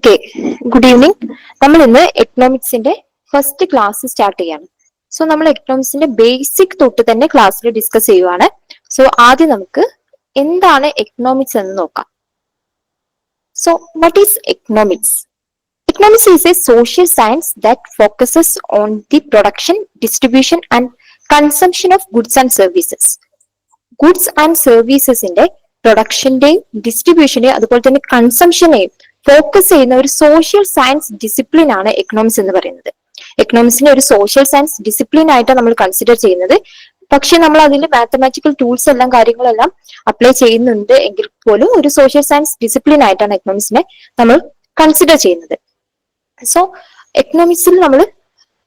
Okay good evening നമ്മൾ ഇന്ന് എക്കണോമിക്സിന്റെ ഫസ്റ്റ് ക്ലാസ് സ്റ്റാർട്ട് ചെയ്യാണ്. സോ നമ്മൾ എക്കണോമിക്സിന്റെ ബേസിക് തൊട്ട് തന്നെ ക്ലാസ്സിൽ ഡിസ്കസ് ചെയ്യുവാണ്. സോ ആദ്യം നമുക്ക് എന്താണ് എക്കണോമിക്സ് എന്ന് നോക്കാം. So what is economics economics is a social science that focuses on the production distribution and consumption of goods and services goods and സർവീസസിന്റെ പ്രൊഡക്ഷന്റെയും ഡിസ്ട്രിബ്യൂഷന്റെയും അതുപോലെ തന്നെ കൺസംഷനെയും ഫോക്കസ് ചെയ്യുന്ന ഒരു സോഷ്യൽ സയൻസ് ഡിസിപ്ലിൻ ആണ് എക്കണോമിക്സ് എന്ന് പറയുന്നത്. എക്കണോമിക്സിനെ ഒരു സോഷ്യൽ സയൻസ് ഡിസിപ്ലിൻ ആയിട്ടാണ് നമ്മൾ കൺസിഡർ ചെയ്യുന്നത്. പക്ഷെ നമ്മൾ അതിൽ മാത്തമാറ്റിക്കൽ ടൂൾസ് എല്ലാം കാര്യങ്ങളെല്ലാം അപ്ലൈ ചെയ്യുന്നുണ്ട് എങ്കിൽ പോലും ഒരു സോഷ്യൽ സയൻസ് ഡിസിപ്ലിൻ ആയിട്ടാണ് എക്കണോമിക്സിനെ നമ്മൾ കൺസിഡർ ചെയ്യുന്നത്. സോ എക്കണോമിക്സിൽ നമ്മൾ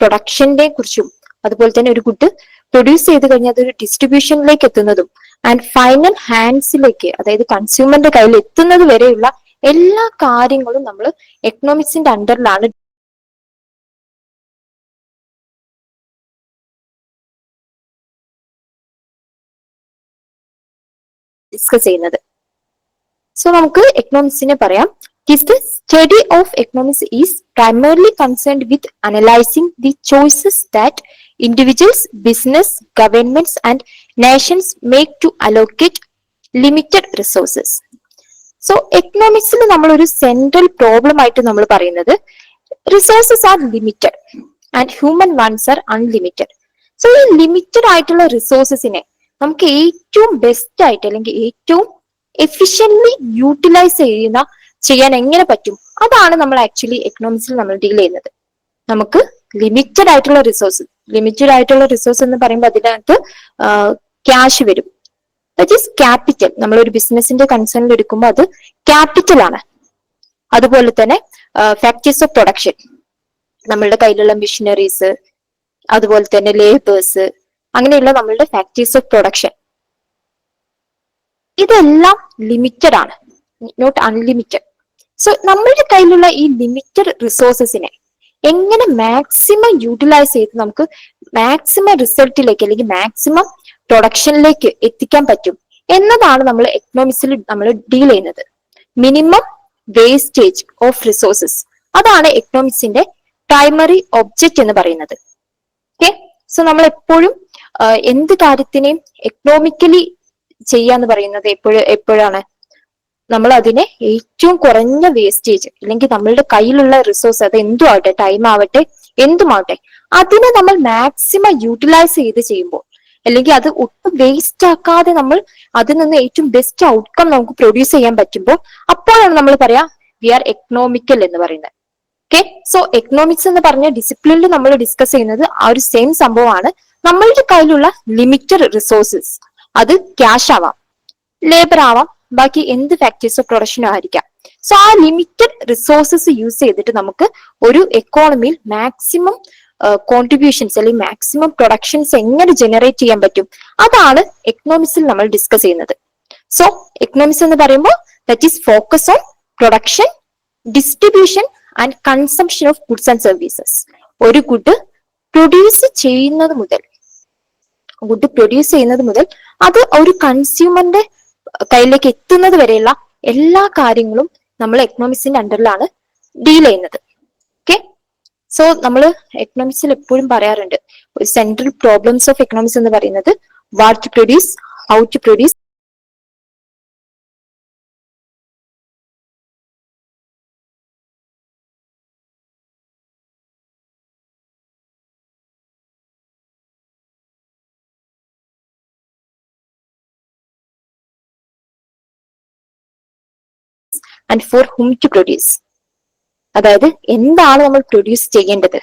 പ്രൊഡക്ഷന്റെ കുറിച്ചും അതുപോലെ തന്നെ ഒരു ഗുഡ് പ്രൊഡ്യൂസ് ചെയ്ത് കഴിഞ്ഞാൽ അതൊരു ഡിസ്ട്രിബ്യൂഷനിലേക്ക് എത്തുന്നതും ആൻഡ് ഫൈനൽ ഹാൻഡ്സിലേക്ക് അതായത് കൺസ്യൂമറിന്റെ കയ്യിൽ എത്തുന്നത് വരെയുള്ള എല്ലാ കാര്യങ്ങളും നമ്മൾ എക്കണോമിക്സിന്റെ അണ്ടറിലാണ് ഡിസ്കസ് ചെയ്യുന്നത്. സോ നമുക്ക് എക്കണോമിക്സിനെ പറയാം. The study of economics is primarily concerned with analysing the choices that individuals business governments and nations make to allocate limited resources so എക്കണോമിക്സിൽ നമ്മൾ ഒരു സെൻട്രൽ പ്രോബ്ലം ആയിട്ട് നമ്മൾ പറയുന്നത് resources are limited and human wants are unlimited so ഈ limited ആയിട്ടുള്ള റിസോഴ്സസിനെ നമുക്ക് ഏറ്റവും ബെസ്റ്റ് ആയിട്ട് അല്ലെങ്കിൽ ഏറ്റവും എഫിഷ്യൻലി യൂട്ടിലൈസ് ചെയ്യുന്ന ചെയ്യാൻ എങ്ങനെ പറ്റും? അതാണ് നമ്മൾ ആക്ച്വലി എക്കണോമിക്സിൽ നമ്മൾ ഡീൽ ചെയ്യുന്നത്. നമുക്ക് ലിമിറ്റഡ് ആയിട്ടുള്ള റിസോഴ്സ് ലിമിറ്റഡ് ആയിട്ടുള്ള റിസോഴ്സ് എന്ന് പറയുമ്പോൾ അതിനകത്ത് ക്യാഷ് വരും. ദറ്റ് ഈസ് ക്യാപിറ്റൽ നമ്മൾ ഒരു ബിസിനസിന്റെ കൺസേണിൽ എടുക്കുമ്പോൾ അത് ക്യാപിറ്റൽ ആണ്. അതുപോലെ തന്നെ ഫാക്ടറീസ് ഓഫ് പ്രൊഡക്ഷൻ നമ്മളുടെ കയ്യിലുള്ള മെഷീനറീസ് അതുപോലെ തന്നെ ലേബേഴ്സ് അങ്ങനെയുള്ള നമ്മളുടെ ഫാക്ടറീസ് ഓഫ് പ്രൊഡക്ഷൻ ഇതെല്ലാം ലിമിറ്റഡ് ആണ്. നോട്ട് അൺലിമിറ്റഡ് സോ നമ്മളുടെ കയ്യിലുള്ള ഈ ലിമിറ്റഡ് റിസോഴ്സസിനെ എങ്ങനെ മാക്സിമം യൂട്ടിലൈസ് ചെയ്ത് നമുക്ക് മാക്സിമം റിസൾട്ടിലേക്ക് അല്ലെങ്കിൽ മാക്സിമം പ്രൊഡക്ഷനിലേക്ക് എത്തിക്കാൻ പറ്റും. എന്നതാണ് നമ്മൾ എക്കണോമിക്സിൽ നമ്മൾ ഡീൽ ചെയ്യുന്നത്. മിനിമം വേസ്റ്റേജ് ഓഫ് റിസോഴ്സസ് അതാണ് എക്കണോമിക്സിന്റെ പ്രൈമറി ഒബ്ജക്റ്റ് എന്ന് പറയുന്നത്. ഓക്കെ സോ നമ്മൾ എപ്പോഴും എന്ത് കാര്യത്തിനെയും എക്കണോമിക്കലി ചെയ്യാന്ന് പറയുന്നത് എപ്പോഴും എപ്പോഴാണ്? നമ്മൾ അതിനെ ഏറ്റവും കുറഞ്ഞ വേസ്റ്റേജ് അല്ലെങ്കിൽ നമ്മളുടെ കയ്യിലുള്ള റിസോഴ്സ് അത് എന്തും ആവട്ടെ ടൈം ആവട്ടെ എന്തുമാവട്ടെ അതിനെ നമ്മൾ മാക്സിമം യൂട്ടിലൈസ് ചെയ്ത് ചെയ്യുമ്പോൾ അല്ലെങ്കിൽ അത് ഒട്ടും വേസ്റ്റ് ആക്കാതെ നമ്മൾ അതിൽ നിന്ന് ഏറ്റവും ബെസ്റ്റ് ഔട്ട്കം നമുക്ക് പ്രൊഡ്യൂസ് ചെയ്യാൻ പറ്റുമ്പോൾ അപ്പോഴാണ് നമ്മൾ പറയാ വി ആർ എക്കണോമിക്കൽ എന്ന് പറയുന്നത്. ഓക്കെ സോ എക്കണോമിക്സ് എന്ന് പറഞ്ഞ ഡിസിപ്ലിനിൽ നമ്മൾ ഡിസ്കസ് ചെയ്യുന്നത് ആ ഒരു സെയിം സംഭവമാണ്. നമ്മളുടെ കയ്യിലുള്ള ലിമിറ്റഡ് റിസോഴ്സസ് അത് ക്യാഷ് ആവാം ലേബർ ആവാം ബാക്കി എന്ത് ഫാക്ടേഴ്സ് ഓഫ് പ്രൊഡക്ഷനും ആയിരിക്കാം. സോ ആ ലിമിറ്റഡ് റിസോഴ്സസ് യൂസ് ചെയ്തിട്ട് നമുക്ക് ഒരു എക്കോണമിയിൽ മാക്സിമം കോൺട്രിബ്യൂഷൻസ് അല്ലെങ്കിൽ മാക്സിമം പ്രൊഡക്ഷൻസ് എങ്ങനെ ജനറേറ്റ് ചെയ്യാൻ പറ്റും? അതാണ് എക്കണോമിക്സിൽ നമ്മൾ ഡിസ്കസ് ചെയ്യുന്നത്. സോ എക്കണോമിക്സ് എന്ന് പറയുമ്പോൾ that is focus on production distribution and consumption of goods and services ഒരു ഗുഡ് പ്രൊഡ്യൂസ് ചെയ്യുന്നത് മുതൽ ഗുഡ് പ്രൊഡ്യൂസ് ചെയ്യുന്നത് മുതൽ അത് ഒരു കൺസ്യൂമറിന്റെ കയ്യിലേക്ക് എത്തുന്നത് വരെയുള്ള എല്ലാ കാര്യങ്ങളും നമ്മൾ എക്കണോമിക്സിന്റെ അണ്ടറിലാണ് ഡീൽ ചെയ്യുന്നത്. സോ നമ്മൾ എക്കണോമിക്സിൽ എപ്പോഴും പറയാറുണ്ട് സെൻട്രൽ പ്രോബ്ലംസ് ഓഫ് എക്കണോമിക്സ് എന്ന് പറയുന്നത് what to produce how to produce and for whom to produce അതായത് എന്താണ് നമ്മൾ പ്രൊഡ്യൂസ് ചെയ്യേണ്ടത്?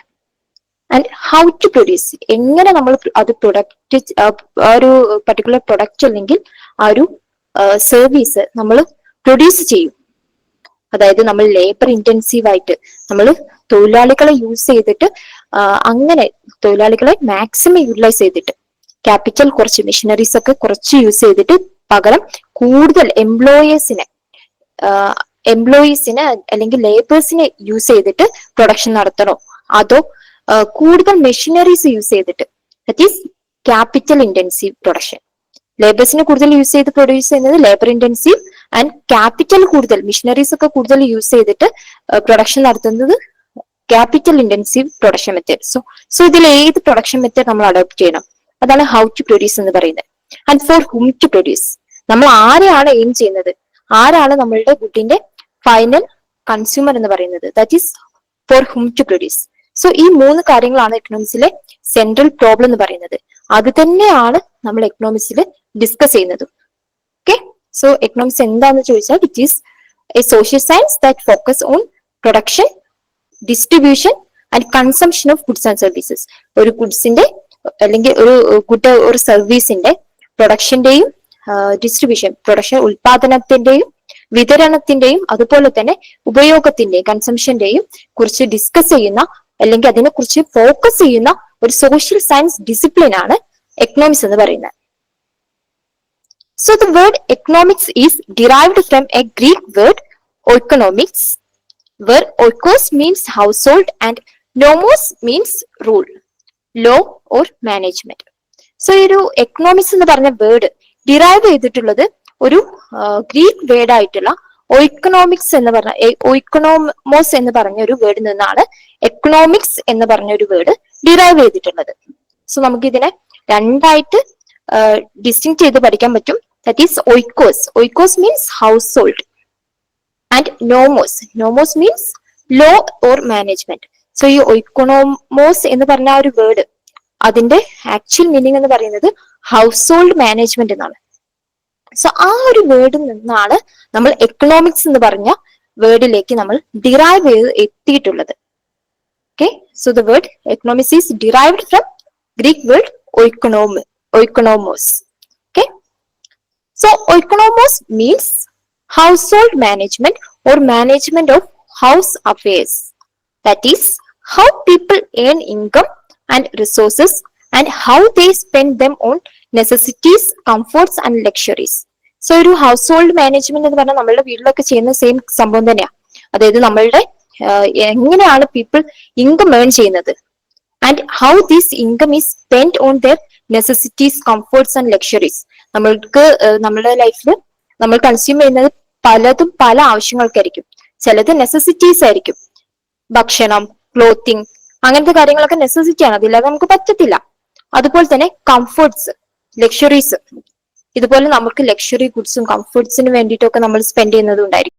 ആൻഡ് ഹൗ ടു പ്രൊഡ്യൂസ് എങ്ങനെ നമ്മൾ അത് പ്രൊഡക്റ്റ് ആ ഒരു പർട്ടിക്കുലർ പ്രൊഡക്റ്റ് അല്ലെങ്കിൽ ആ ഒരു സർവീസ് നമ്മൾ പ്രൊഡ്യൂസ് ചെയ്യും. അതായത് നമ്മൾ ലേബർ ഇന്റൻസീവ് ആയിട്ട് നമ്മൾ തൊഴിലാളികളെ യൂസ് ചെയ്തിട്ട് അങ്ങനെ തൊഴിലാളികളെ മാക്സിമം യൂട്ടിലൈസ് ചെയ്തിട്ട് ക്യാപിറ്റൽ കുറച്ച് മെഷീനറീസ് ഒക്കെ കുറച്ച് യൂസ് ചെയ്തിട്ട് പകരം കൂടുതൽ എംപ്ലോയേഴ്സിനെ എംപ്ലോയീസിനെ അല്ലെങ്കിൽ ലേബേഴ്സിനെ യൂസ് ചെയ്തിട്ട് പ്രൊഡക്ഷൻ നടത്തണോ. അതോ കൂടുതൽ മെഷീനറീസ് യൂസ് ചെയ്തിട്ട് that is capital intensive production ലേബേഴ്സിനെ കൂടുതൽ യൂസ് ചെയ്ത് പ്രൊഡ്യൂസ് ചെയ്യുന്നത് ലേബർ ഇന്റൻസീവ് ആൻഡ് ക്യാപിറ്റൽ കൂടുതൽ മിഷനറീസ് ഒക്കെ കൂടുതൽ യൂസ് ചെയ്തിട്ട് പ്രൊഡക്ഷൻ നടത്തുന്നത് capital intensive production method so so ഇതിൽ ഏത് പ്രൊഡക്ഷൻ മെത്തേഡ് നമ്മൾ അഡോപ്റ്റ് ചെയ്യണം? അതാണ് ഹൗ ടു പ്രൊഡ്യൂസ് എന്ന് പറയുന്നത്. And for whom to produce നമ്മൾ ആരെയാണ് എയിം ചെയ്യുന്നത്? ആരാണ് നമ്മളുടെ ഗുഡിന്റെ ഫൈനൽ കൺസ്യൂമർ എന്ന് പറയുന്നത്. That is for whom to produce so ഈ മൂന്ന് കാര്യങ്ങളാണ് എക്കണോമിക്സിലെ സെൻട്രൽ പ്രോബ്ലം എന്ന് പറയുന്നത്. അത് തന്നെയാണ് നമ്മൾ എക്കണോമിക്സിൽ ഡിസ്കസ് ചെയ്യുന്നത്. ഓക്കെ സോ എക്കണോമിക്സ് എന്താണെന്ന് ചോദിച്ചാൽ it is a social science that focus on production distribution and consumption of goods and services ഒരു ഗുഡ്സിന്റെ അല്ലെങ്കിൽ ഒരു ഗുഡ് ഒരു സർവീസിന്റെ പ്രൊഡക്ഷന്റെയും ഡിസ്ട്രിബ്യൂഷൻ പ്രൊഡക്ഷൻ ഉൽപാദനത്തിന്റെയും വിതരണത്തിന്റെയും അതുപോലെ തന്നെ ഉപയോഗത്തിന്റെയും കൺസംഷന്റെയും കുറിച്ച് ഡിസ്കസ് ചെയ്യുന്ന അല്ലെങ്കിൽ അതിനെക്കുറിച്ച് ഫോക്കസ് ചെയ്യുന്ന ഒരു സോഷ്യൽ സയൻസ് ഡിസിപ്ലിൻ ആണ് എക്കണോമിക്സ് എന്ന് പറയുന്നത്. So the word economics is derived from a Greek word oikonomikos where oikos means household and nomos means rule law or management so ഒരു എക്കണോമിക്സ് എന്ന് പറഞ്ഞ വേർഡ് ഡിറൈവ് ചെയ്തിട്ടുള്ളത് ഒരു ഗ്രീക്ക് വേർഡ് ആയിട്ടുള്ള ഒയിക്കണോമിക്സ് എന്ന് പറഞ്ഞ ഒയിക്കണോമോസ് എന്ന് പറഞ്ഞ ഒരു വേർഡിൽ നിന്നാണ് എക്കണോമിക്സ് എന്ന് പറഞ്ഞ ഒരു വേർഡ് ഡിറൈവ് ചെയ്തിട്ടുള്ളത്. സോ നമുക്ക് ഇതിനെ രണ്ടായിട്ട് ഡിസ്റ്റിങ് ചെയ്ത് പഠിക്കാൻ പറ്റും. That is oikos oikos means household and nomos nomos means law or management so ഈ ഒയ്ക്കണോമോസ് എന്ന് പറഞ്ഞ ആ ഒരു വേർഡ് അതിന്റെ ആക്ച്വൽ മീനിങ് എന്ന് പറയുന്നത് ഹൗസ് ഹോൾഡ് മാനേജ്മെന്റ് എന്നാണ്. സോ ആ ഒരു വേർഡിൽ നിന്നാണ് നമ്മൾ എക്കണോമിക്സ് എന്ന് പറഞ്ഞ വേർഡിലേക്ക് നമ്മൾ ഡിറൈവ് ചെയ്ത് എത്തിയിട്ടുള്ളത്. Okay so the word economics is derived from Greek word oikonom oikonomos okay so oikonomos means household management or management of house affairs. That is how people earn income and resources and how they spend them on necessities comforts and luxuries so ഒരു household management എന്ന് പറഞ്ഞാൽ നമ്മളുടെ വീട്ടിലൊക്കെ ചെയ്യുന്ന same സംഭവം തന്നെയാണ് അതായത് നമ്മളുടെ എങ്ങനെയാണ് പീപ്പിൾ ഇൻകം ഏൺ ചെയ്യുന്നത്? And how this income is spend on their necessities comforts and luxuries നമ്മൾക്ക് നമ്മുടെ ലൈഫിൽ നമ്മൾ കൺസ്യൂം ചെയ്യുന്നത് പലതും പല ആവശ്യങ്ങൾക്കായിരിക്കും. ചിലത് നെസസിറ്റീസ് ആയിരിക്കും. ഭക്ഷണം ക്ലോത്തിങ് അങ്ങനത്തെ കാര്യങ്ങളൊക്കെ നെസസിറ്റി ആണ്. അതില്ലാതെ നമുക്ക് പറ്റത്തില്ല. അതുപോലെ തന്നെ കംഫർട്സ് ലക്ഷറീസ് ഇതുപോലെ നമുക്ക് ലക്ഷറി ഗുഡ്സും കംഫർട്സിന് വേണ്ടിയിട്ടൊക്കെ നമ്മൾ സ്പെൻഡ് ചെയ്യുന്നതും ഉണ്ടായിരിക്കും.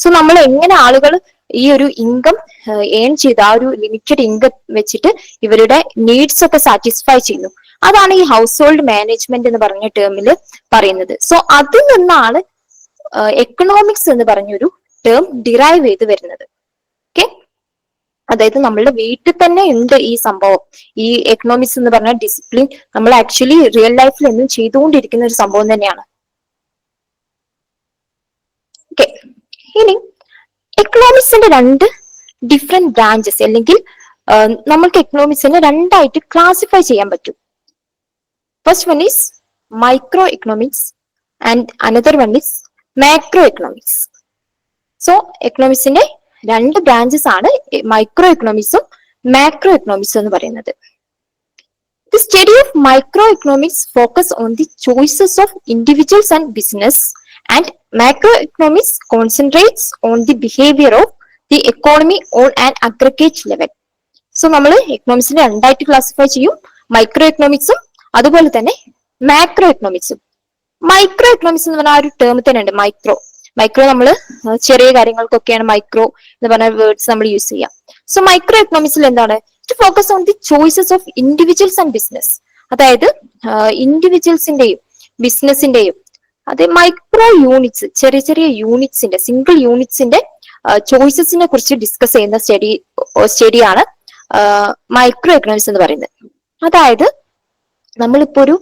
സോ നമ്മൾ എങ്ങനെ ആളുകൾ ഈ ഒരു ഇൻകം ഏൺ ചെയ്ത് ആ ഒരു ലിമിറ്റഡ് ഇൻകം വെച്ചിട്ട് ഇവരുടെ നീഡ്സ് ഒക്കെ സാറ്റിസ്ഫൈ ചെയ്യുന്നു. അതാണ് ഈ ഹൗസ് ഹോൾഡ് മാനേജ്മെന്റ് എന്ന് പറഞ്ഞ ടേമിൽ പറയുന്നത്. സോ അതിൽ നിന്നാണ് എക്കണോമിക്സ് എന്ന് പറഞ്ഞൊരു ടേം ഡിറൈവ് ചെയ്ത് വരുന്നത്. ഓക്കെ അതായത് നമ്മളുടെ വീട്ടിൽ തന്നെ ഉണ്ട് ഈ സംഭവം. ഈ എക്കണോമിക്സ് എന്ന് പറഞ്ഞ ഡിസിപ്ലിൻ നമ്മൾ ആക്ച്വലി റിയൽ ലൈഫിൽ എന്നും ചെയ്തുകൊണ്ടിരിക്കുന്ന ഒരു സംഭവം തന്നെയാണ്. ഓക്കെ ഇനി എക്കണോമിക്സിന്റെ രണ്ട് ഡിഫറെന്റ് ബ്രാഞ്ചസ് അല്ലെങ്കിൽ നമ്മൾക്ക് എക്കണോമിക്സിനെ രണ്ടായിട്ട് ക്ലാസിഫൈ ചെയ്യാൻ പറ്റും. First one is microeconomics and another one is macroeconomics so എക്കണോമിക്സിന്റെ രണ്ട് ബ്രാഞ്ചസ് ആണ് മൈക്രോ എക്കണോമിക്സും മാക്രോ എക്കണോമിക്സും എന്ന് പറയുന്നത്. The study of micro economics focus on the choices of individuals and business and macroeconomics concentrates on the behavior of the economy on an aggregate level. So നമ്മൾ എക്കണോമിക്സിനെ രണ്ടായിട്ട് classify ചെയ്യും. Micro എക്കണോമിക്സും അതുപോലെ തന്നെ മാക്രോ എക്കണോമിക്സും മൈക്രോ എക്കണോമിക്സ് എന്ന് പറഞ്ഞാൽ ആ ഒരു ടേം തന്നെ ഉണ്ട് മൈക്രോ മൈക്രോ നമ്മൾ ചെറിയ കാര്യങ്ങൾക്കൊക്കെയാണ് മൈക്രോ എന്ന് പറഞ്ഞ വേർഡ്സ് നമ്മൾ യൂസ് ചെയ്യാം. സോ മൈക്രോ എക്കണോമിക്സിൽ എന്താണ്? It focus on the choices of individuals and business അതായത് ഇൻഡിവിജ്വൽസിന്റെയും ബിസിനസിന്റെയും അത് മൈക്രോ യൂണിറ്റ്സ് ചെറിയ ചെറിയ യൂണിറ്റ്സിന്റെ സിംഗിൾ യൂണിറ്റ്സിന്റെ ചോയ്സസിനെ കുറിച്ച് ഡിസ്കസ് ചെയ്യുന്ന സ്റ്റഡി സ്റ്റഡിയാണ് മൈക്രോ എക്കണോമിക്സ് എന്ന് പറയുന്നത്. അതായത് നമ്മളിപ്പോ ഒരു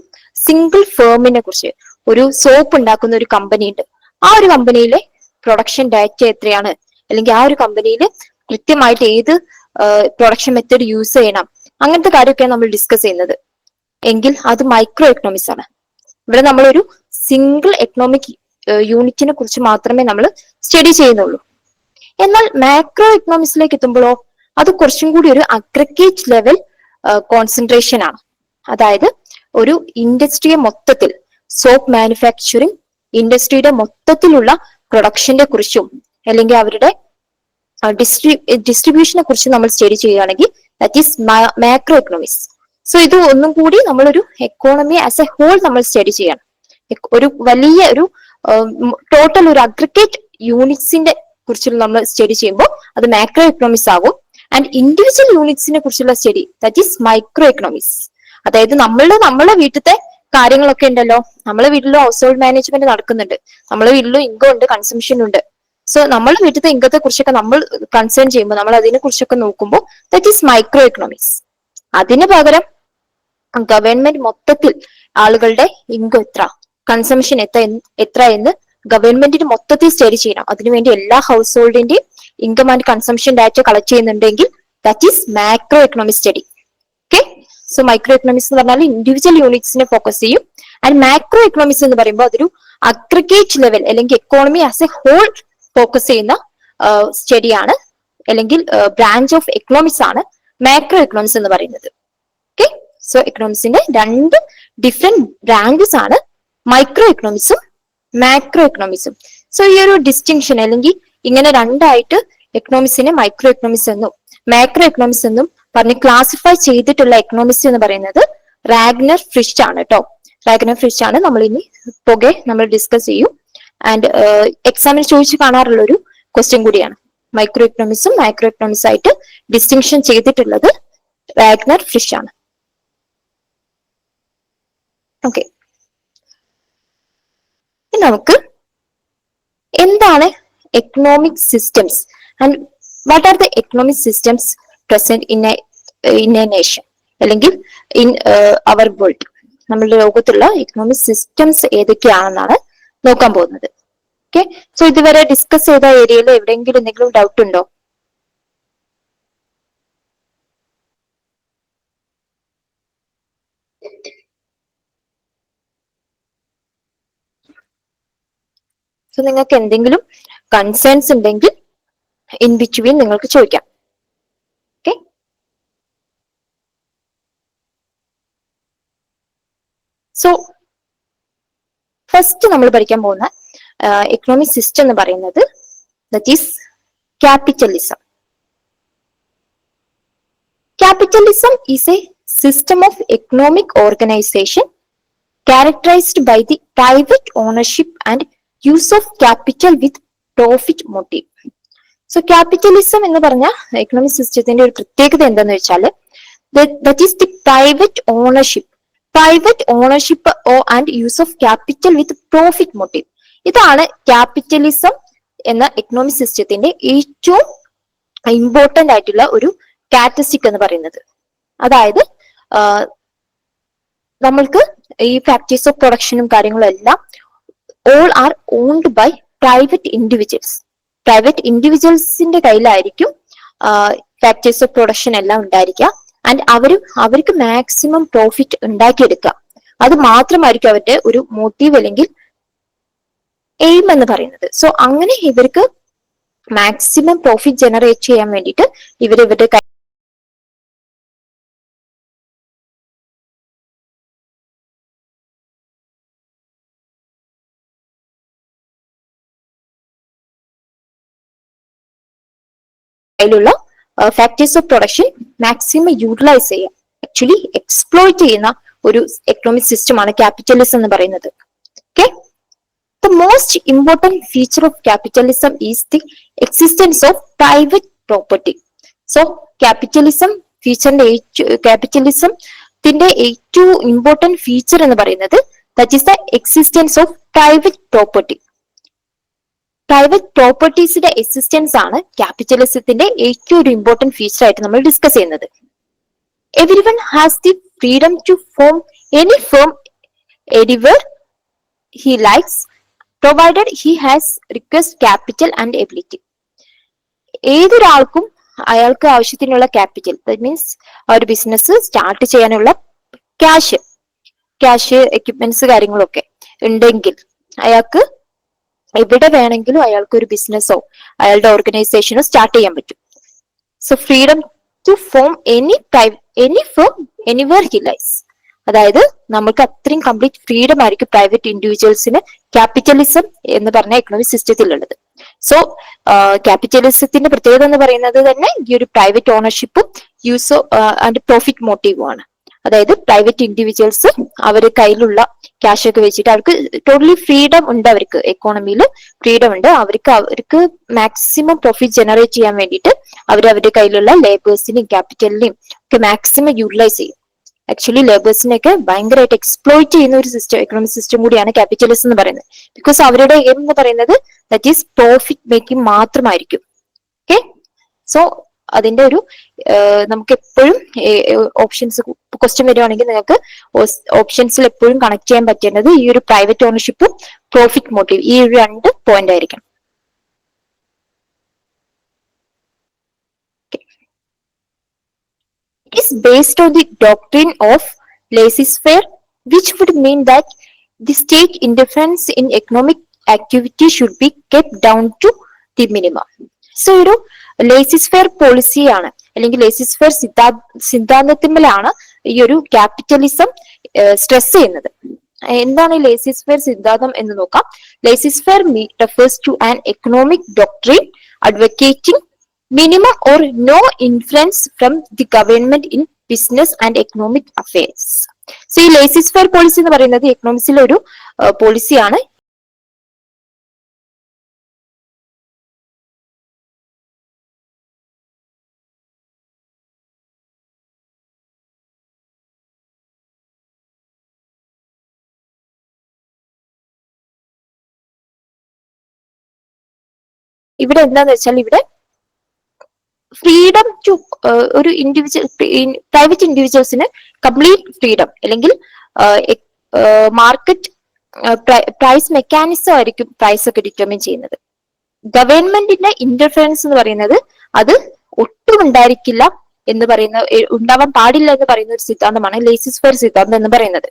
സിംഗിൾ ഫേമിനെ കുറിച്ച് ഒരു സോപ്പ് ഉണ്ടാക്കുന്ന ഒരു കമ്പനി ഉണ്ട്. ആ ഒരു കമ്പനിയിലെ പ്രൊഡക്ഷൻ ഡാറ്റ എത്രയാണ്? അല്ലെങ്കിൽ ആ ഒരു കമ്പനിയിൽ കൃത്യമായിട്ട് ഏത് പ്രൊഡക്ഷൻ മെത്തേഡ് യൂസ് ചെയ്യണം? അങ്ങനത്തെ കാര്യമൊക്കെയാണ് നമ്മൾ ഡിസ്കസ് ചെയ്യുന്നത്. എങ്കിൽ അത് മൈക്രോ എക്കണോമിക്സ് ആണ്. ഇവിടെ നമ്മളൊരു സിംഗിൾ എക്കണോമിക് യൂണിറ്റിനെ കുറിച്ച് മാത്രമേ നമ്മൾ സ്റ്റഡി ചെയ്യുന്നുള്ളൂ. എന്നാൽ മാക്രോ എക്കണോമിക്സിലേക്ക് എത്തുമ്പോഴോ അത് കുറച്ചും കൂടി ഒരു അഗ്രഗേറ്റ് ലെവൽ കോൺസെൻട്രേഷൻ ആണ്. അതായത് ഒരു ഇൻഡസ്ട്രിയെ മൊത്തത്തിൽ സോപ്പ് മാനുഫാക്ചറിങ് ഇൻഡസ്ട്രിയുടെ മൊത്തത്തിലുള്ള പ്രൊഡക്ഷന്റെ കുറിച്ചും അല്ലെങ്കിൽ അവരുടെ ഡിസ്ട്രി ഡിസ്ട്രിബ്യൂഷനെ കുറിച്ചും നമ്മൾ സ്റ്റഡി ചെയ്യുകയാണെങ്കിൽ that is macro economics so ഇത് ഒന്നും കൂടി നമ്മളൊരു എക്കോണമി ആസ് എ ഹോൾ നമ്മൾ സ്റ്റഡി ചെയ്യണം. ഒരു വലിയ ഒരു ടോട്ടൽ ഒരു അഗ്രിഗേറ്റ് യൂണിറ്റ്സിന്റെ കുറിച്ചുള്ള നമ്മൾ സ്റ്റഡി ചെയ്യുമ്പോൾ അത് മാക്രോ എക്കണോമിക്സ് ആകും. ആൻഡ് ഇൻഡിവിജ്വൽ യൂണിറ്റ്സിനെ കുറിച്ചുള്ള study that is micro economics അതായത് നമ്മളുടെ നമ്മളെ വീട്ടിലത്തെ കാര്യങ്ങളൊക്കെ ഉണ്ടല്ലോ. നമ്മളെ വീട്ടിലും ഹൗസ് ഹോൾഡ് മാനേജ്മെന്റ് നടക്കുന്നുണ്ട്. നമ്മളെ വീട്ടിലും ഇൻകം ഉണ്ട് കൺസംഷൻ ഉണ്ട്. സോ നമ്മളെ വീട്ടിലത്തെ ഇൻകത്തെ കുറിച്ചൊക്കെ നമ്മൾ കൺസേൺ ചെയ്യുമ്പോൾ നമ്മൾ അതിനെ കുറിച്ചൊക്കെ നോക്കുമ്പോൾ ദാറ്റ് ഈസ് മൈക്രോ എക്കണോമിക്സ് അതിന് പകരം ഗവൺമെന്റ് മൊത്തത്തിൽ ആളുകളുടെ ഇൻകം എത്ര? കൺസംഷൻ എത്ര എത്ര എന്ന് ഗവൺമെന്റിന് മൊത്തത്തിൽ സ്റ്റഡി ചെയ്യണം. അതിനുവേണ്ടി എല്ലാ ഹൗസ് ഹോൾഡിന്റെയും income and consumption data collect ചെയ്യുന്നുണ്ടെങ്കിൽ that is macro economic study okay so micro economics എന്ന് പറഞ്ഞാൽ ഇൻഡിവിജ്വൽ യൂണിറ്റ്സിനെ ഫോക്കസ് ചെയ്യും. ആൻഡ് മാക്രോ എക്കണോമിക്സ് എന്ന് പറയുമ്പോൾ അതൊരു അഗ്രിഗേറ്റ് ലെവൽ അല്ലെങ്കിൽ economy as a whole focus ചെയ്യുന്ന സ്റ്റഡിയാണ് അല്ലെങ്കിൽ ബ്രാഞ്ച് ഓഫ് എക്കണോമിക്സ് ആണ് മാക്രോ എക്കണോമിക്സ് എന്ന് പറയുന്നത്. സോ എക്കണോമിക്സിന്റെ രണ്ട് ഡിഫറെന്റ് ബ്രാഞ്ചസ് ആണ് മൈക്രോ എക്കണോമിക്സും മാക്രോ എക്കണോമിക്സും സോ ഈ ഒരു ഡിസ്റ്റിങ്ഷൻ അല്ലെങ്കിൽ ഇങ്ങനെ രണ്ടായിട്ട് എക്കണോമിക്സിനെ മൈക്രോ എക്കണോമിക്സ് എന്നും മാക്രോ എക്കണോമിക്സ് എന്നും പറഞ്ഞ് ക്ലാസിഫൈ ചെയ്തിട്ടുള്ള എക്കണോമിക്സ് എന്ന് പറയുന്നത് റാഗ്നർ ഫ്രിഷ് ആണ് കേട്ടോ റാഗ്നർ ഫ്രിഷ് ആണ് നമ്മൾ ഇനി പുകെ നമ്മൾ ഡിസ്കസ് ചെയ്യും. ആൻഡ് എക്സാമിന് ചോദിച്ചു കാണാറുള്ള ഒരു ക്വസ്റ്റ്യൻ കൂടിയാണ്. മൈക്രോ എക്കണോമിക്സും മാക്രോ എക്കണോമിക്സ് ആയിട്ട് ഡിസ്റ്റിങ്ഷൻ ചെയ്തിട്ടുള്ളത് റാഗ്നർ ഫ്രിഷ് ആണ്. ഓക്കെ നമുക്ക് എന്താണ് economic systems and what are the economic systems present in in a nation അല്ലെങ്കിൽ ഇൻ അവർ വേൾഡ് നമ്മളുടെ ലോകത്തുള്ള എക്കണോമിക് സിസ്റ്റംസ് ഏതൊക്കെയാണെന്നാണ് നോക്കാൻ പോകുന്നത്. ഓക്കെ സോ ഇതുവരെ ഡിസ്കസ് ചെയ്ത ഏരിയയിൽ എവിടെയെങ്കിലും എന്തെങ്കിലും ഡൗട്ട് ഉണ്ടോ? നിങ്ങൾക്ക് എന്തെങ്കിലും കൺസേൺസ് ഉണ്ടെങ്കിൽ ഇൻ ബിറ്റ്വീൻ നിങ്ങൾക്ക് ചോദിക്കാം. ഓക്കെ സോ ഫസ്റ്റ് നമ്മൾ പഠിക്കാൻ പോകുന്ന എക്കണോമിക് സിസ്റ്റം എന്ന് പറയുന്നത് that is capitalism capitalism is a system of economic organisation characterized by the private ownership and use of capital with profit motive. So capitalism എന്ന് പറഞ്ഞ economic സിസ്റ്റത്തിന്റെ ഒരു പ്രത്യേകത എന്താന്ന് വെച്ചാൽ that is the private ownership private ownership and use of capital with profit motive ഇതാണ് capitalism എന്ന economic സിസ്റ്റത്തിന്റെ ഏറ്റവും ഇമ്പോർട്ടന്റ് ആയിട്ടുള്ള ഒരു കാറ്റസ്റ്റിക് എന്ന് പറയുന്നത്. അതായത് നമ്മൾക്ക് ഈ ഫാക്ടറീസ് ഓഫ് പ്രൊഡക്ഷനും കാര്യങ്ങളും എല്ലാം all are owned by private individuals private ഇൻഡിവിജ്വൽസിന്റെ കയ്യിലായിരിക്കും ഫാക്ടറീസ് ഓഫ് പ്രൊഡക്ഷൻ എല്ലാം ഉണ്ടായിരിക്കുക. ആൻഡ് അവർ അവർക്ക് മാക്സിമം പ്രോഫിറ്റ് ഉണ്ടാക്കിയെടുക്കുക. അത് മാത്രമായിരിക്കും അവരുടെ ഒരു മോട്ടീവ് അല്ലെങ്കിൽ എയിം എന്ന് പറയുന്നത്. സോ അങ്ങനെ ഇവർക്ക് മാക്സിമം പ്രോഫിറ്റ് ജനറേറ്റ് ചെയ്യാൻ വേണ്ടിയിട്ട് ഇവർ ഇവരുടെ കയ്യിലുള്ള factories of production maximum utilise ചെയ്യുക ആക്ച്വലി എക്സ്പ്ലോയിറ്റ് ചെയ്യുന്ന ഒരു എക്കണോമിക് സിസ്റ്റമാണ് ക്യാപിറ്റലിസം എന്ന് പറയുന്നത്. Okay the most important feature of capitalism is the existence of private property so capitalism ഫീച്ചറിന്റെ ക്യാപിറ്റലിസത്തിന്റെ ഏറ്റവും ഇമ്പോർട്ടന്റ് ഫീച്ചർ എന്ന് പറയുന്നത് that is the existence of private property private പ്രോപ്പർട്ടീസിന്റെ existence ആണ് ക്യാപിറ്റലിസത്തിന്റെ ഏറ്റവും ഒരു ഇമ്പോർട്ടന്റ് ഫീച്ചർ ആയിട്ട് നമ്മൾ ഡിസ്കസ് ചെയ്യുന്നത്. Everyone has the freedom to form any form whatever he likes provided he has request capital and ability ഏതൊരാൾക്കും അയാൾക്ക് ആവശ്യത്തിനുള്ള ക്യാപിറ്റൽ ദറ്റ് മീൻസ് ഒരു ബിസിനസ് സ്റ്റാർട്ട് ചെയ്യാനുള്ള ക്യാഷ് ക്യാഷ് എക്യുപ്മെന്റ്സ് കാര്യങ്ങളൊക്കെ ഉണ്ടെങ്കിൽ അയാൾക്ക് എവിടെ വേണമെങ്കിലും അയാൾക്ക് ഒരു ബിസിനസ്സോ അയാളുടെ ഓർഗനൈസേഷനോ സ്റ്റാർട്ട് ചെയ്യാൻ പറ്റും. So freedom to form any any form whatever he likes അതായത് നമുക്ക് അത്രയും കംപ്ലീറ്റ് ഫ്രീഡം ആയിരിക്കും പ്രൈവറ്റ് ഇൻഡിവിജ്വൽസിന് ക്യാപിറ്റലിസം എന്ന് പറഞ്ഞ എക്കണോമിക് സിസ്റ്റത്തിലുള്ളത് സോ ക്യാപിറ്റലിസത്തിന്റെ പ്രത്യേകത എന്ന് പറയുന്നത് തന്നെ ഈ ഒരു പ്രൈവറ്റ് ഓണർഷിപ്പും യൂസോ ആൻഡ് പ്രോഫിറ്റ് മോട്ടീവും ആണ്. അതായത് പ്രൈവറ്റ് ഇൻഡിവിജ്വൽസ് അവർ കയ്യിലുള്ള ക്യാഷ് ഒക്കെ വെച്ചിട്ട് അവർക്ക് ടോട്ടലി ഫ്രീഡം ഉണ്ട് അവർക്ക് എക്കോണമിയിൽ ഫ്രീഡം ഉണ്ട്. അവർക്ക് അവർക്ക് മാക്സിമം പ്രോഫിറ്റ് ജനറേറ്റ് ചെയ്യാൻ വേണ്ടിയിട്ട് അവർ അവരുടെ കയ്യിലുള്ള ലേബേഴ്സിനെയും ക്യാപിറ്റലിനെയും ഒക്കെ മാക്സിമം യൂട്ടിലൈസ് ചെയ്യും. ആക്ച്വലി ലേബേഴ്സിനെയൊക്കെ ഭയങ്കരമായിട്ട് എക്സ്പ്ലോയിറ്റ് ചെയ്യുന്ന ഒരു സിസ്റ്റം എക്കണോമിക് സിസ്റ്റം കൂടിയാണ് ക്യാപിറ്റലിസം എന്ന് പറയുന്നത്. ബിക്കോസ് അവരുടെ എയിം എന്ന് പറയുന്നത് ദറ്റ് ഈസ് പ്രോഫിറ്റ് മേക്കിംഗ് മാത്രമായിരിക്കും. ഓക്കെ സോ അതിന്റെ ഒരു നമുക്ക് എപ്പോഴും ഓപ്ഷൻസ് ക്വസ്റ്റ്യൻ വരുവാണെങ്കിൽ നിങ്ങൾക്ക് ഓപ്ഷൻസിൽ എപ്പോഴും കണക്ട് ചെയ്യാൻ പറ്റേണ്ടത് ഈ ഒരു പ്രൈവറ്റ് ഓണർഷിപ്പും പ്രോഫിറ്റ് മോട്ടീവ് ഈ ഒരു രണ്ട് പോയിന്റ് ആയിരിക്കണം It is based on the doctrine of laissez-faire, which would mean that the state interference in economic activity should be kept down to the minimum. So, you ഒരു laissez faire പോളിസിയാണ് അല്ലെങ്കിൽ laissez fair സിദ്ധാ സിദ്ധാന്തത്തിന്മേലാണ് ഈ ഒരു capitalism stress ചെയ്യുന്നത്. എന്താണ് ഈ laissez fair സിദ്ധാന്തം എന്ന് നോക്കാം. Laissez faire refers to an economic doctrine advocating minimum or no influence from the government in business and economic affairs so ഈ ലേസിസ് ഫെയർ പോളിസി എന്ന് പറയുന്നത് എക്കണോമിക്സിലെ ഒരു പോളിസിയാണ് ഇവിടെ എന്താന്ന് വെച്ചാൽ ഇവിടെ ഫ്രീഡം ടു ഒരു ഇൻഡിവിജ്വൽ പ്രൈവറ്റ് ഇൻഡിവിജ്വൽസിന് കംപ്ലീറ്റ് ഫ്രീഡം അല്ലെങ്കിൽ മാർക്കറ്റ് പ്രൈസ് മെക്കാനിസം ആയിരിക്കും പ്രൈസ് ഒക്കെ ഡിറ്റർമിൻ ചെയ്യുന്നത്. ഗവൺമെന്റിന്റെ ഇന്റർഫറൻസ് എന്ന് പറയുന്നത് അത് ഒട്ടും ഉണ്ടായിരിക്കില്ല എന്ന് പറയുന്ന ഉണ്ടാവാൻ പാടില്ല എന്ന് പറയുന്ന ഒരു സിദ്ധാന്തമാണ് ലേസിസ് ഫെയർ സിദ്ധാന്തം എന്ന് പറയുന്നത്.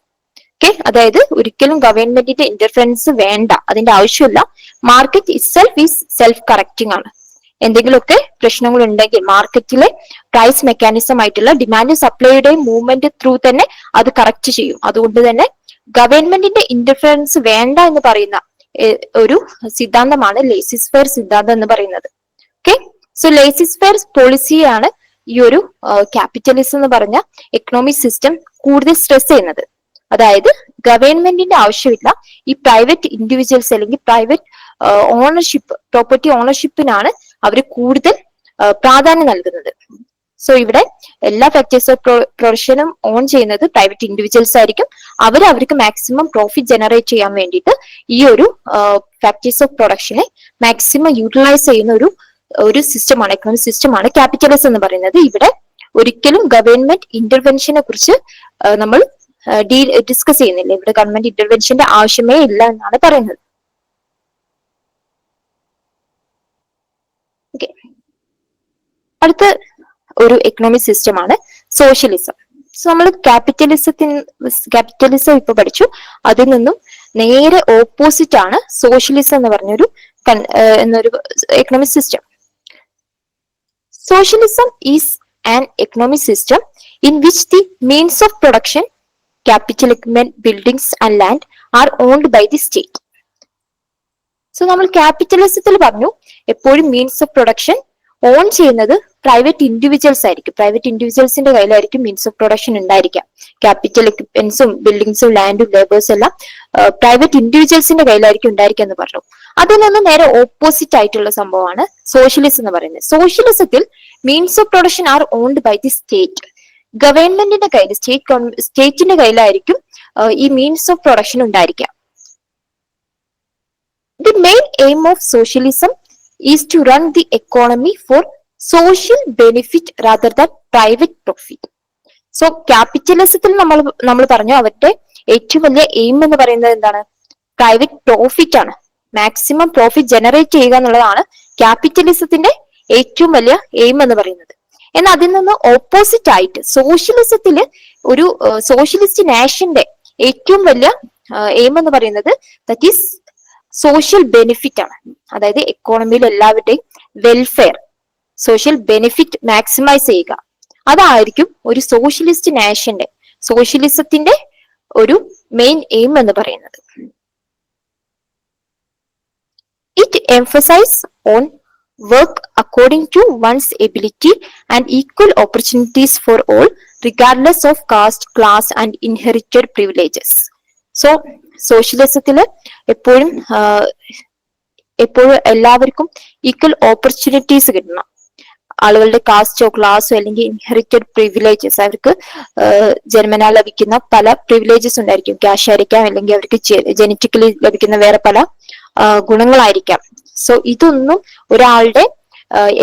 ഓക്കെ അതായത് ഒരിക്കലും ഗവൺമെന്റിന്റെ ഇന്റർഫറൻസ് വേണ്ട. അതിന്റെ ആവശ്യമില്ല. Market itself is self correcting ആണ്. എന്തെങ്കിലുമൊക്കെ പ്രശ്നങ്ങൾ ഉണ്ടെങ്കിൽ മാർക്കറ്റിലെ പ്രൈസ് മെക്കാനിസം ആയിട്ടുള്ള ഡിമാൻഡ് സപ്ലൈയുടെ മൂവ്മെന്റ് ത്രൂ തന്നെ അത് കറക്റ്റ് ചെയ്യും. അതുകൊണ്ട് തന്നെ ഗവൺമെന്റിന്റെ ഇന്റർഫറൻസ് വേണ്ട എന്ന് പറയുന്ന ഒരു സിദ്ധാന്തമാണ് ലേസിസ് ഫെയർ സിദ്ധാന്തം എന്ന് പറയുന്നത്. ഓക്കെ സോ ലേസിസ് ഫെയർ പോളിസിയാണ് ഈ ഒരു ക്യാപിറ്റലിസം എന്ന് പറഞ്ഞ എക്കണോമിക് സിസ്റ്റം കൂടുതൽ സ്ട്രെസ് ചെയ്യുന്നത്. അതായത് ഗവൺമെന്റിന്റെ ആവശ്യമില്ല. ഈ പ്രൈവറ്റ് ഇൻഡിവിജ്വൽസ് അല്ലെങ്കിൽ പ്രൈവറ്റ് ഓണർഷിപ്പ് പ്രോപ്പർട്ടി ഓണർഷിപ്പിനാണ് അവർ കൂടുതൽ പ്രാധാന്യം നൽകുന്നത്. സോ ഇവിടെ എല്ലാ ഫാക്ടേഴ്സ് ഓഫ് പ്രൊഫഷനും ഓൺ ചെയ്യുന്നത് പ്രൈവറ്റ് ഇൻഡിവിജ്വൽസ് ആയിരിക്കും. അവർ അവർക്ക് മാക്സിമം പ്രോഫിറ്റ് ജനറേറ്റ് ചെയ്യാൻ വേണ്ടിയിട്ട് ഈ ഒരു ഫാക്ടേഴ്സ് ഓഫ് പ്രൊഡക്ഷനെ മാക്സിമം യൂട്ടിലൈസ് ചെയ്യുന്ന ഒരു ഒരു സിസ്റ്റമാണ് എക്കണോമിക് സിസ്റ്റമാണ് ക്യാപിറ്റലിസം എന്ന് പറയുന്നത്. ഇവിടെ ഒരിക്കലും ഗവൺമെന്റ് ഇന്റർവെൻഷനെ കുറിച്ച് നമ്മൾ ഡിസ്കസ് ചെയ്യുന്നില്ല? ഇവിടെ ഗവൺമെന്റ് ഇന്റർവെൻഷന്റെ ആവശ്യമേ ഇല്ല എന്നാണ് പറയുന്നത്. അടുത്ത ഒരു എക്കണോമിക് സിസ്റ്റമാണ് സോഷ്യലിസം സോ നമ്മൾ ക്യാപിറ്റലിസത്തിൽ ക്യാപിറ്റലിസം ഇപ്പൊ പഠിച്ചു. അതിൽ നിന്നും നേരെ ഓപ്പോസിറ്റ് ആണ് സോഷ്യലിസം എന്ന് പറഞ്ഞൊരു എന്നൊരു economic system socialism is an economic system in which the means of production capital equipment, buildings and land are owned by the state. So നമ്മൾ ക്യാപിറ്റലിസത്തിൽ പറഞ്ഞു എപ്പോഴും മീൻസ് ഓഫ് പ്രൊഡക്ഷൻ ഓൺ ചെയ്യുന്നത് പ്രൈവറ്റ് ഇൻഡിവിജ്വൽസ് ആയിരിക്കും. Private ഇൻഡിവിജ്വൽസിന്റെ കയ്യിലായിരിക്കും means of production ഉണ്ടായിരിക്കാം capital എക്യുപ്മെന്റ്സും ബിൽഡിങ്സും ലാൻഡും ലേബേഴ്സും എല്ലാം പ്രൈവറ്റ് ഇൻഡിവിജ്വൽസിന്റെ കയ്യിലായിരിക്കും ഉണ്ടായിരിക്കുക എന്ന് പറഞ്ഞു. അതിൽ നിന്ന് നേരെ ഓപ്പോസിറ്റ് ആയിട്ടുള്ള സംഭവമാണ് സോഷ്യലിസം എന്ന് പറയുന്നത്. സോഷ്യലിസത്തിൽ means of production are owned by the state ഗവൺമെന്റിന്റെ കയ്യിൽ സ്റ്റേറ്റ് സ്റ്റേറ്റിന്റെ കയ്യിലായിരിക്കും ഈ മീൻസ് ഓഫ് പ്രൊഡക്ഷൻ ഉണ്ടായിരിക്കുക. The main aim of socialism is to run the economy for social benefit rather than private profit so ക്യാപിറ്റലിസത്തിൽ നമ്മൾ നമ്മൾ പറഞ്ഞു അവരുടെ ഏറ്റവും വലിയ എയിം എന്ന് പറയുന്നത് എന്താണ്? പ്രൈവറ്റ് പ്രോഫിറ്റ് ആണ്. മാക്സിമം പ്രോഫിറ്റ് ജനറേറ്റ് ചെയ്യുക എന്നുള്ളതാണ് ക്യാപിറ്റലിസത്തിന്റെ ഏറ്റവും വലിയ എയിം എന്ന് പറയുന്നത്. എന്നാൽ അതിൽ നിന്ന് ഓപ്പോസിറ്റ് ആയിട്ട് സോഷ്യലിസത്തിൽ ഒരു സോഷ്യലിസ്റ്റ് നാഷന്റെ ഏറ്റവും വലിയ എയിം എന്ന് പറയുന്നത് ദറ്റ് ഈസ് സോഷ്യൽ ബെനിഫിറ്റ് ആണ്. അതായത് എക്കോണമിയിൽ എല്ലാവരുടെയും വെൽഫെയർ സോഷ്യൽ ബെനിഫിറ്റ് മാക്സിമൈസ് ചെയ്യുക. അതായിരിക്കും ഒരു സോഷ്യലിസ്റ്റ് നാഷന്റെ സോഷ്യലിസത്തിന്റെ ഒരു മെയിൻ എയിം എന്ന് പറയുന്നത്. It emphasise on work according to one's ability and equal opportunities for all regardless of caste class and inherited privileges so സോഷ്യലിസത്തിൽ എപ്പോഴും എപ്പോഴും എല്ലാവർക്കും ഈക്വൽ ഓപ്പർച്യൂണിറ്റീസ് കിട്ടണം. ആളുകളുടെ കാസ്റ്റോ ക്ലാസ്സോ അല്ലെങ്കിൽ ഇൻഹെറിറ്റഡ് പ്രിവിലേജസ് അവർക്ക് ജന്മനാ ലഭിക്കുന്ന പല പ്രിവിലേജസ് ഉണ്ടായിരിക്കും. ക്യാഷ് ആയിരിക്കാം അല്ലെങ്കിൽ അവർക്ക് ജനറ്റിക്കലി ലഭിക്കുന്ന വേറെ പല ഗുണങ്ങളായിരിക്കാം. സോ ഇതൊന്നും ഒരാളുടെ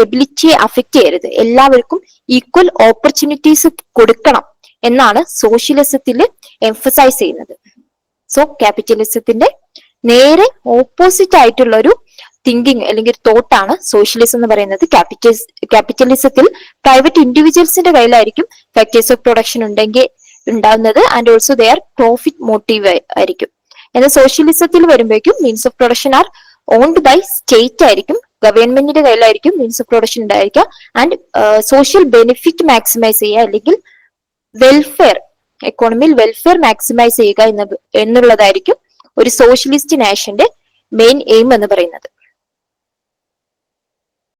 എബിലിറ്റിയെ അഫക്റ്റ് ചെയ്യരുത്. എല്ലാവർക്കും ഈക്വൽ ഓപ്പർച്യൂണിറ്റീസ് കൊടുക്കണം എന്നാണ് സോഷ്യലിസത്തിൽ എംഫസൈസ് ചെയ്യുന്നത്. സോ ക്യാപിറ്റലിസത്തിന്റെ നേരെ ഓപ്പോസിറ്റ് ആയിട്ടുള്ള ഒരു തിങ്കിങ് അല്ലെങ്കിൽ തോട്ടാണ് സോഷ്യലിസം എന്ന് പറയുന്നത്. ക്യാപിറ്റൽ ക്യാപിറ്റലിസത്തിൽ പ്രൈവറ്റ് ഇൻഡിവിജ്വൽസിന്റെ കയ്യിലായിരിക്കും ഫാക്ടേഴ്സ് ഓഫ് പ്രൊഡക്ഷൻ ഉണ്ടെങ്കിൽ ഉണ്ടാവുന്നത്. And also they are profit motive ആയിരിക്കും. എന്നാൽ സോഷ്യലിസത്തിൽ വരുമ്പോഴേക്കും means of production are owned by state ആയിരിക്കും ഗവൺമെന്റിന്റെ കയ്യിലായിരിക്കും മീൻസ് ഓഫ് പ്രൊഡക്ഷൻ ഉണ്ടായിരിക്കുക ആൻഡ് സോഷ്യൽ ബെനിഫിറ്റ് മാക്സിമൈസ് ചെയ്യുക അല്ലെങ്കിൽ വെൽഫെയർ എക്കോണമിയിൽ വെൽഫെയർ മാക്സിമൈസ് ചെയ്യുക എന്നുള്ളതായിരിക്കും ഒരു സോഷ്യലിസ്റ്റ് നാഷന്റെ മെയിൻ എയിം എന്ന് പറയുന്നത്.